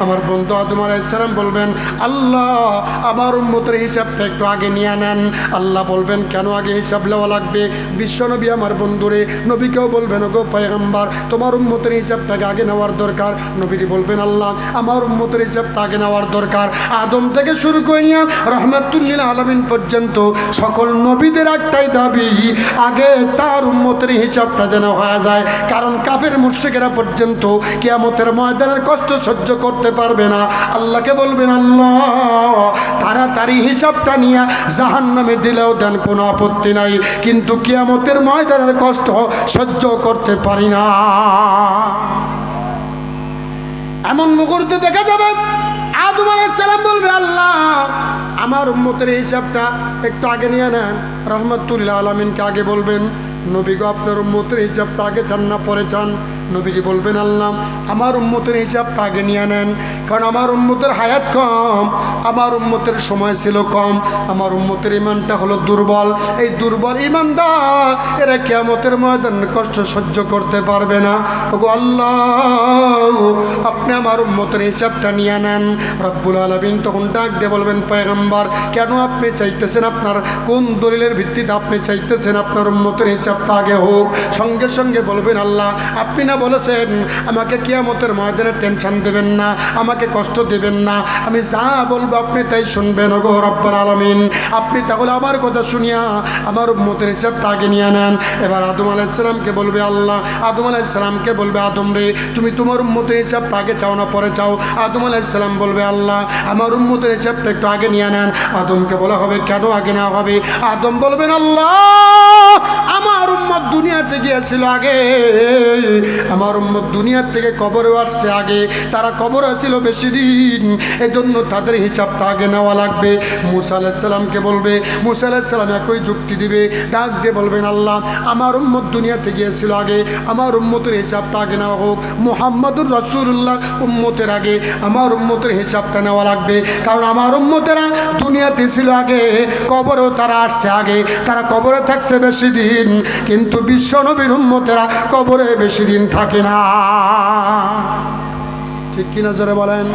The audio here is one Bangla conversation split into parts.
আমার বন্ধু আদম বলবেন, আল্লাহ, আমার আগে নিয়ে নেন। আল্লাহ বলবেন, কেন আগে হিসাব লাগবে? বিশ্বনবী আমার নবীকেও বলবেন তোমার উম্মতের হিসাবটাকে আগে নেওয়ার দরকার। নবীজি বলবেন, আল্লাহ, আমার উম্মতের হিসাবটা আগে নেওয়ার দরকার। আদম থেকে শুরু করে নিয়ে রহমাতুল্লিল আলমিন পর্যন্ত সকল নবীদের একটাই দাবি, আগে তার উম্মতের হিসাবটা যেন হয়ে যায়। কারণ কাফের মুর্শিকেরা পর্যন্ত কেয়ামতের ময়দানের কষ্ট সহ্য করতে পারবে না। আল্লাহকে বলবেন, আল্লাহ, তাড়াতাড়ি হিসাবটা নিয়ে জাহান নামে দিলেও দেন কোনো আপত্তি নাই। কিন্তু কেয়ামতের ময়দানের কষ্ট সহ্য করতে পারি না। এমন মুহূর্তে দেখা যাবে, আদম সালাম বলবে, আল্লাহ, আমার উম্মতের হিসাবটা একটু আগে নিয়ে নেন। রহমতুল্লাহ আলমিনকে আগে বলবেন নবী গো আপনার উম্মতের হিসাবটা আগে চান না পরে চান নবীজি বলবেন, আল্লাহ, আমার উম্মতের হিসাবটা আগে নিয়ে নেন। কারণ আমার উম্মতের হায়াত কম, আমার উম্মতের সময় ছিল কম, আমার উম্মতের ইমানটা হলো দুর্বল। এই দুর্বল ইমানদার, এরা কেমতের ময়দান কষ্ট সহ্য করতে পারবে না। ওগো আল্লাহ, আপনি আমার উম্মতের হিসাবটা নিয়ে নেন। রব্বুল আলমিন তখন ডাক দিয়ে বলবেন, পয়গম্বর, কেন আপনি চাইতেছেন আপনার, কোন দলিলের ভিত্তিতে আপনি চাইতেছেন আপনার উম্মতের হিসাবটা আগে হোক? সঙ্গে সঙ্গে বলবেন, আল্লাহ, আপনি না বলেছেন, আমাকে কিয়ামতের ময়দানে টেনশন দেবেন না, আমাকে কষ্ট দেবেন না। আমি যা বলব আপনি তাই শুনবেন, ওগো রব্বুল আলমিন। আপনি তাহলে আমার কথা শুনিয়া আমার উম্মতের হিসাবটা আগে নিয়ে নেন। এবার আদম আলাইসালামকে বলবে, আল্লাহ, আদম আলাইসালামকে বলবে, আদম রে, তুমি তোমার উম্মতের হিসাবটা আগে চাও না, পরে চাও। আদম আলাইসালাম বলবে, আল্লাহ, আমার উম্মতের হিসাবটা একটু আগে নিয়ে নেন। আদমকে বলা হবে, কেন আগে নেওয়া হবে? আদম বলবেন, আল্লাহ, আমার উম্মত দুনিয়াতে গিয়েছিল আগে। আমার উম্মত দুনিয়ার থেকে কবরে আসছে আগে। তারা কবর আসছিল বেশি দিন। এজন্য তাদের হিসাবটা আগে নেওয়া লাগবে। মুসা বলবে, মুসা আলাইসাল্লাম একই যুক্তি দিবে। ডাক দিয়ে বলবেন, আল্লাহ, আমার উম্মত দুনিয়াতে গিয়েছিল আগে। আমার উম্মতের হিসাবটা আগে নেওয়া হোক। মোহাম্মদুর রসুল্লাহ উম্মতের আগে আমার উম্মতের হিসাবটা নেওয়া লাগবে। কারণ আমার উম্মতেরা দুনিয়াতে ছিল আগে। কবরেও তারা আসছে আগে। তারা কবরে থাকছে বেশি দিন। কিন্তু বিশ্ব নবীর উম্মতেরা কবরে বেশি দিন থাকে না। ঠিক কিনা জোরে বলেন?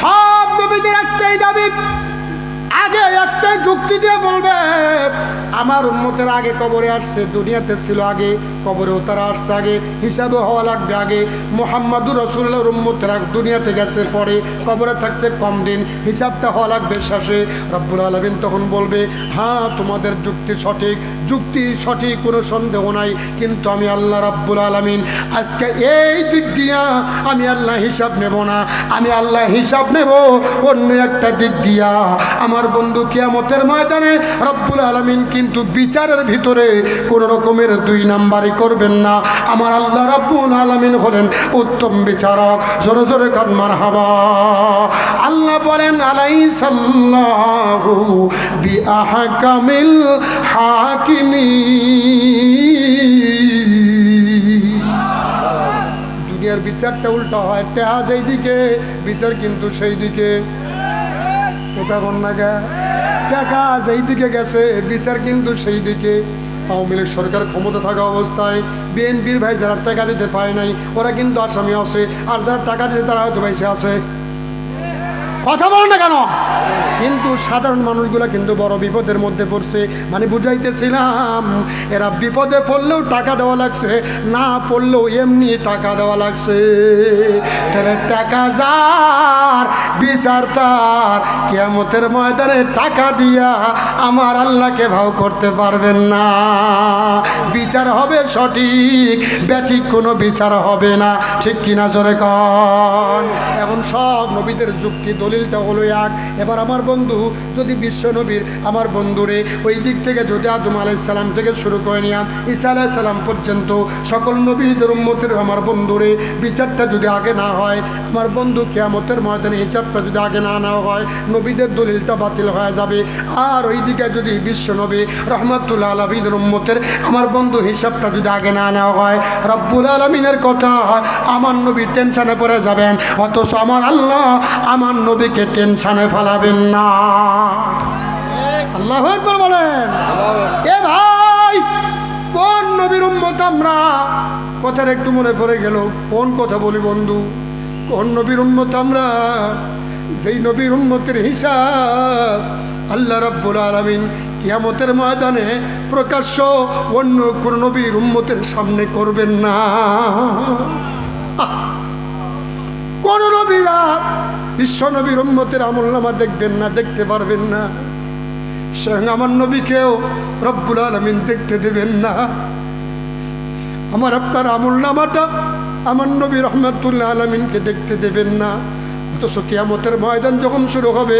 সব নবীদের একটাই দাবি, আগে একটাই যুক্তি দিয়ে বলবে, আমার উন্মতের আগে কবরে আসছে, দুনিয়াতে ছিল আগে কবরেও তারা আসছে আগে, হিসাবে হওয়া লাগবে আগে, মোহাম্মদুর রসুল্লাহর উম্মতের আগে দুনিয়াতে গেছে পরে, কবরে থাকছে কম দিন, হিসাবটা হওয়া লাগবে শেষে। রব্বুল আলমিন তখন বলবে হ্যাঁ তোমাদের যুক্তি সঠিক যুক্তি সঠিক, কোনো সন্দেহ নাই। কিন্তু আমি আল্লাহ রাব্বুল আলমিন আজকে এই দিক দিয়া আমি আল্লাহ হিসাব নেব না। আমি আল্লাহ হিসাব নেব, অন্য একটা দিক দিয়া। আমার বন্ধু কিয়ামতের ময়দানে রব্বুল আলমিন কিন্তু বিচারের ভিতরে কোন রকমের দুই নাম্বারই করবেন না। আমার আল্লাহ রব্বুল আলমিন হলেন উত্তম বিচারক। জোরে জোরে কান মার হাবা হাকিমি। দুনিয়ার বিচারটা উল্টা হয় তেহা যেই দিকে বিচার কিন্তু সেই দিকে এটা কন্যাকা টাকা যেই দিকে গেছে, বিচার কিন্তু সেই দিকে আওয়ামী লীগ সরকার ক্ষমতা থাকা অবস্থায়, বিএনপির ভাই যারা টাকা দিতে পায় নাই, ওরা কিন্তু আসামি আছে, আর যারা টাকা দিতে তারা হয়তো ভাইসে আছে। কথা বলো না কেন? কিন্তু সাধারণ মানুষগুলো কিন্তু বড় বিপদের মধ্যে পড়ছে। মানে বুঝাইতেছিলাম, এরা বিপদে পড়লেও টাকা দেওয়া লাগছে, না পড়লেও এমনি টাকা দেওয়া লাগছে। তাহলে টাকা যার, বিচার তার কেমতের ময়দানে টাকা দিয়া আমার আল্লাহকে ভাও করতে পারবেন না। বিচার হবে সঠিক ব্যাঠিক কোনো বিচার হবে না। ঠিক কিনা জোরে কন? এখন সব নবীদের যুক্তি দলিলটা হলো এক। এবার আমার বন্ধু, যদি বিশ্ব নবীর আমার বন্ধুরে ওই দিক থেকে যদি আদম আলাইসালাম থেকে শুরু করে নিয়া ঈসা আলাইসালাম পর্যন্ত সকল নবীদের উম্মতের আমার বন্ধুরে বিচারটা যদি আগে না হয়, আমার বন্ধু কেয়ামতের ময়দানে হিসাবটা যদি আগে না নেওয়া হয়, নবীদের দলিলটা বাতিল হয়ে যাবে। আর ওই দিকে যদি বিশ্ব নবী রহমতুল্লাহ আলমীদের উম্মতের আমার বন্ধু হিসাবটা যদি আগে না নেওয়া হয়, রব্বুল আলমিনের কথা আমার নবী টেনশনে পড়ে যাবেন। অথচ আমার আল্লাহ আমার নবীকে টেনশনে ফেলাবেন না। আল্লাহ বলেন। এ ভাই, কোন নবীর উম্মত আমরা? কথার একটু মনে পড়ে গেল। কোন কথা বলি বন্ধু? কোন নবীর উন্মত আমরা? যেই নবীর উন্মতের হিসাব আল্লাহ রাব্বুল আলামিন কিয়ামতের ময়দানে প্রকাশ্য অন্য কোন নবীর উম্মতের সামনে করবেন না! কোন নবীরা বিশ্ব নবীর উম্মতের আমল নামা দেখবেন না, দেখতে পারবেন না। স্বয়ং আমার নবীকেও রব্বুল আলমিন দেখতে দেবেন না। আমার আপনার আমল নামাটা আমার নবী রহমতুল্লাহ আলমিনকে দেখতে দেবেন না। অথচ কিয়ামতের ময়দান যখন শুরু হবে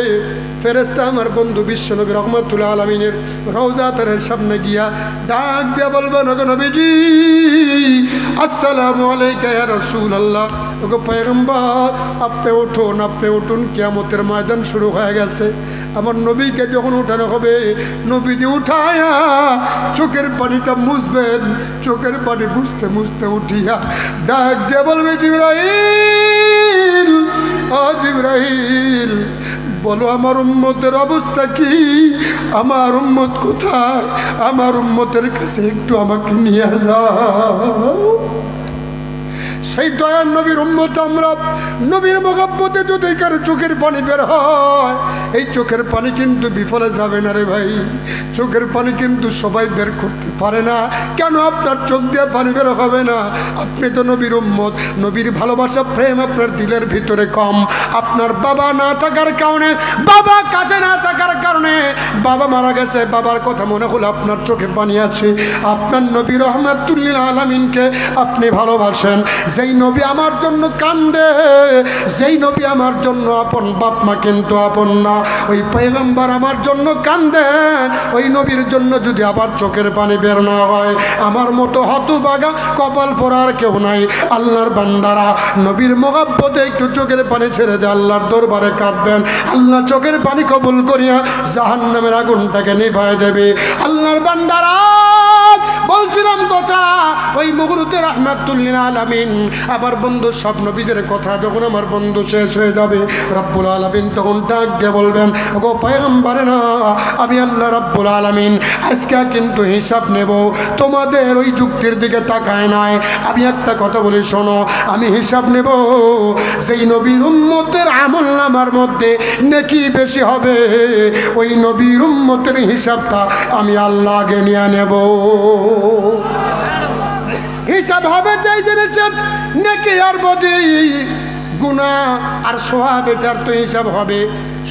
ফেরেস্তা আমার বন্ধু বিশ্ব নবী রহমতুল্লাহ আলমিনের রওজাতের সামনে গিয়া ডাক দিয়া বলবেন, ওগো নবীজি, আসসালামু আলাইকা ইয়া রাসূলুল্লাহ। ওগো পয়গম্বর উঠুন, আপনি উঠুন, কিয়ামতের ময়দান শুরু হয়ে গেছে। আমার নবীকে যখন উঠানো হবে, নবীজি উঠায়া চোখের পানিটা মুছবেন, চোখের পানি মুছতে মুছতে উঠিয়া ডাক দিয়ে বলবে জিব্রাহিল জিব্রাহিল বলো আমার উম্মতের অবস্থা কি? আমার উম্মত কোথায়? আমার উম্মতের কাছে একটু আমাকে নিয়ে যাও। সেই দয়ার নবীর উম্মত আমরা। নবীর মহাব্বতে যদি কারও চোখের পানি বের হয়, এই চোখের পানি কিন্তু বিফলে যাবে না রে ভাই। চোখের পানি কিন্তু সবাই বের করতে পারে না। কেন আপনার চোখ দিয়ে পানি বের হবে না? আপনি তো নবীর উম্মত। নবীর ভালোবাসা, প্রেম আপনার দিলের ভিতরে কম। আপনার বাবা না থাকার কারণে, বাবা কাছে না থাকার কারণে বাবা মারা গেছে। বাবার কথা মনে হলো আপনার চোখে পানি আছে। আপনার নবীর নবী রহমাতুল্লিল আলমিনকে আপনি ভালোবাসেন। যেই নবী আমার জন্য কান্দে, যেই নবী আমার জন্য আপন বাপ মা কিন্তু আপন না। ওই পয়গম্বর আমার জন্য কান্দে, ওই নবীর জন্য যদি আবার চোখের পানি বের না হয়। আমার মতো হতবাগা কপাল পরার কেউ নাই। আল্লাহর বান্দারা নবীর মোগাব্বতে একটু চোখের পানি ছেড়ে দে আল্লাহর দরবারে কাঁদবেন। আল্লাহ চোখের পানি কবুল করিয়া জাহান্নামের আগুনটাকে নিভায় দেবে। আল্লাহর বান্দারা মুহূর্তে রহমাতুল্লিল আলামিন। আমার বন্ধু সব নবীদের কথা যখন আমার বন্ধু শেষ হয়ে যাবে, রব্বুল আলামিন তখন ডাক দিয়ে বলবেন গো পয়গম্বরে না, আমি আল্লাহ রব্বুল আলামিন, আজকে কিন্তু হিসাব নেব। তোমাদের ওই যুক্তির দিকে তাকায় নাই। আমি একটা কথা বলি, শোনো, আমি হিসাব নেব। সেই নবীর উম্মতের আমল নামার মধ্যে নেকি বেশি হবে, ওই নবীর উম্মতের হিসাবটা আমি আল্লাহ আগে নিয়ে নেব। জিনিসের নেকি আর বদি? গুণা আর সোহাব এটার তো হিসাব হবে।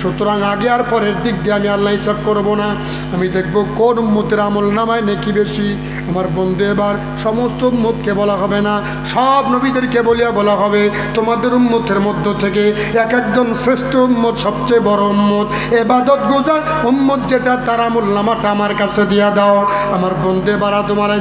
সুতরাং আগে আর পরের দিক দিয়ে আমি আল্লাহ হিসাব করব না। আমি দেখব কোন উম্মতের আমল নামায় নেকি বেশি। আমার বন্ধু এবার সমস্ত উম্মতকে বলা হবে না। সব নবীদেরকে বলিয়া বলা হবে, তোমাদের উম্মতের মধ্য থেকে এক একজন শ্রেষ্ঠ উম্মত সবচেয়ে বড় উম্মত। এবাদত গুজার উম্মত যেটা, তার আমল নামাটা আমার কাছে দিয়া দাও। আমার বন্ধু এবার তোমার